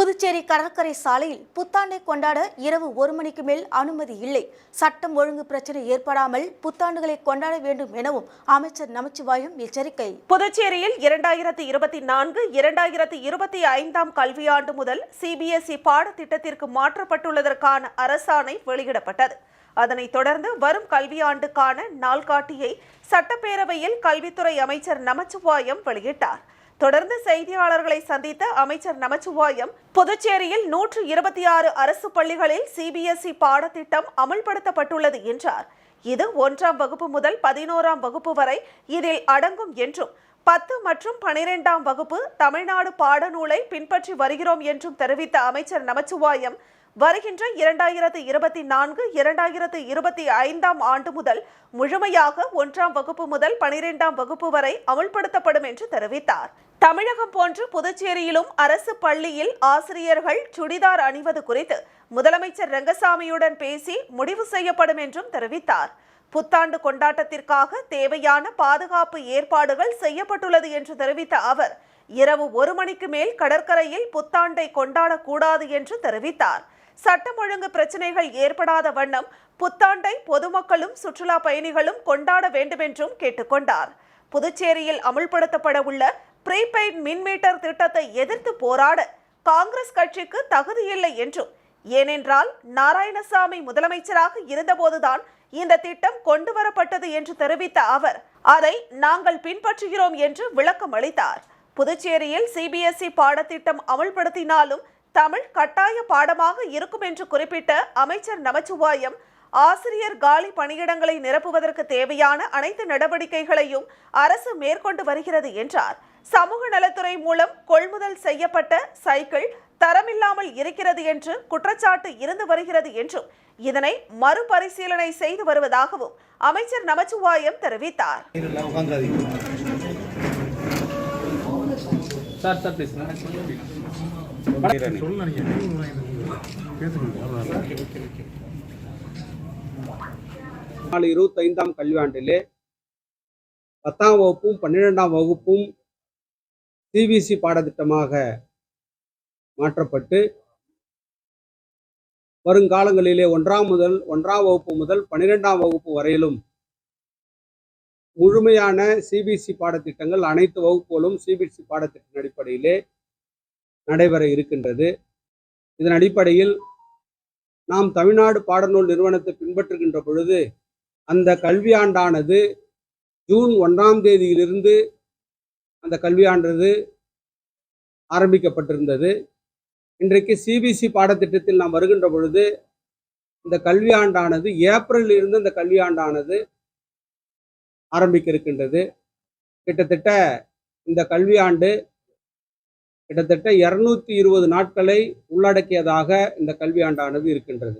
புதுச்சேரி கடற்கரை சாலையில் புத்தாண்டை கொண்டாட இரவு ஒரு மணிக்கு மேல் அனுமதி இல்லை. சட்டம் ஒழுங்கு பிரச்சனை ஏற்படாமல் புத்தாண்டுகளை கொண்டாட வேண்டும் எனவும் அமைச்சர் நமச்சிவாயம் எச்சரிக்கை. புதுச்சேரியில் இரண்டாயிரத்தி இருபத்தி நான்கு இரண்டாயிரத்தி இருபத்தி ஐந்தாம் கல்வியாண்டு முதல் சிபிஎஸ்இ பாடத்திட்டத்திற்கு மாற்றப்பட்டுள்ளதற்கான அரசாணை வெளியிடப்பட்டது. அதனைத் தொடர்ந்து வரும் கல்வியாண்டுக்கான நாள்காட்டியை சட்டப்பேரவையில் கல்வித்துறை அமைச்சர் நமச்சிவாயம் வெளியிட்டார். தொடர்ந்து செய்தியாளர்களை சந்தித்த அமைச்சர் நமச்சிவாயம் புதுச்சேரியில் நூற்று இருபத்தி ஆறு அரசு பள்ளிகளில் சிபிஎஸ்இ பாடத்திட்டம் அமல்படுத்தப்பட்டுள்ளது என்றார். இது ஒன்றாம் வகுப்பு முதல் பதினோராம் வகுப்பு வரை இதில் அடங்கும் என்றும் பத்து மற்றும் பனிரெண்டாம் வகுப்பு தமிழ்நாடு பாடநூலை பின்பற்றி வருகிறோம் என்றும் தெரிவித்த அமைச்சர் நமச்சிவாயம் வருகின்ற இரண்டாயிரத்து இருபத்தி நான்கு இரண்டாயிரத்து இருபத்தி ஐந்தாம் ஆண்டு முதல் முழுமையாக ஒன்றாம் வகுப்பு முதல் பனிரெண்டாம் வகுப்பு வரை அமுல்படுத்தப்படும் என்று தெரிவித்தார். தமிழகம் போன்று புதுச்சேரியிலும் அரசு பள்ளியில் ஆசிரியர்கள் சுடிதார் அணிவது குறித்து முதலமைச்சர் ரங்கசாமியுடன் பேசி முடிவு செய்யப்படும் என்றும் தெரிவித்தார். புத்தாண்டு கொண்டாட்டத்திற்காக தேவையான பாதுகாப்பு ஏற்பாடுகள் செய்யப்பட்டுள்ளது என்று தெரிவித்த அவர் இரவு ஒரு மணிக்கு மேல் கடற்கரையில் புத்தாண்டை கொண்டாடக்கூடாது என்று தெரிவித்தார். சட்டம் ஒழுங்கு பிரச்சனைகள் ஏற்படாத வண்ணம் புத்தாண்டை பொதுமக்களும் சுற்றுலா பயணிகளும் கொண்டாட வேண்டும் என்றும் கேட்டுக்கொண்டார். புதுச்சேரியில் அமுல்படுத்தப்பட உள்ள ப்ரீபெய்ட் மின் மீட்டர் திட்டத்தை எதிர்த்து போராட காங்கிரஸ் கட்சிக்கு தகுதியில்லை என்றும் ஏனென்றால் நாராயணசாமி முதலமைச்சராக இருந்தபோதுதான் இந்த திட்டம் கொண்டு வரப்பட்டது என்று தெரிவித்த அவர் அதை நாங்கள் பின்பற்றுகிறோம் என்று விளக்கம் அளித்தார் புதுச்சேரியில் சிபிஎஸ்இ பாடத்திட்டம் அமல்படுத்தினாலும் தமிழ் கட்டாய பாடமாக இருக்கும் என்று குறிப்பிட்ட அமைச்சர் நமச்சிவாயம் ஆசிரியர் காலி பணியிடங்களை நிரப்புவதற்கு தேவையான அனைத்து நடவடிக்கைகளையும் அரசு மேற்கொண்டு வருகிறது என்றார். சமூக நலத்துறை மூலம் கொள்முதல் செய்யப்பட்ட சைக்கிள் தரமில்லாமல் இருக்கிறது என்று குற்றச்சாட்டு இருந்து வருகிறது என்றும் இதனை மறுபரிசீலனை செய்து வருவதாகவும் அமைச்சர் நமச்சிவாயம் தெரிவித்தார். சார் சார் ப்ளீஸ் நாலு இருபத்தைந்தாம் கல்வியாண்டிலே பத்தாம் வகுப்பும் பன்னிரெண்டாம் வகுப்பும் சிபிசி பாடத்திட்டமாக மாற்றப்பட்டு வருங்காலங்களிலே ஒன்றாம் முதல் ஒன்றாம் வகுப்பு முதல் பன்னிரெண்டாம் வகுப்பு வரையிலும் முழுமையான சிபிசி பாடத்திட்டங்கள் அனைத்து வகுப்புகளும் சிபிசி பாடத்திட்ட அடிப்படையிலே நடைபெற இருக்கின்றது. இதன் அடிப்படையில் நாம் தமிழ்நாடு பாடநூல் நிறுவனத்தை பின்பற்றுகின்ற பொழுது அந்த கல்வியாண்டானது ஜூன் ஒன்றாம் தேதியிலிருந்து அந்த கல்வியாண்டது ஆரம்பிக்கப்பட்டிருந்தது. இன்றைக்கு சிபிசி பாடத்திட்டத்தில் நாம் வருகின்ற பொழுது இந்த கல்வியாண்டானது ஏப்ரலில் இருந்து கல்வியாண்டானது ஆரம்பிக்க இருக்கின்றது. கிட்டத்தட்ட இந்த கல்வியாண்டு கிட்டத்தட்ட இருநூத்தி இருபது நாட்களை உள்ளடக்கியதாக இந்த கல்வியாண்டானது இருக்கின்றது.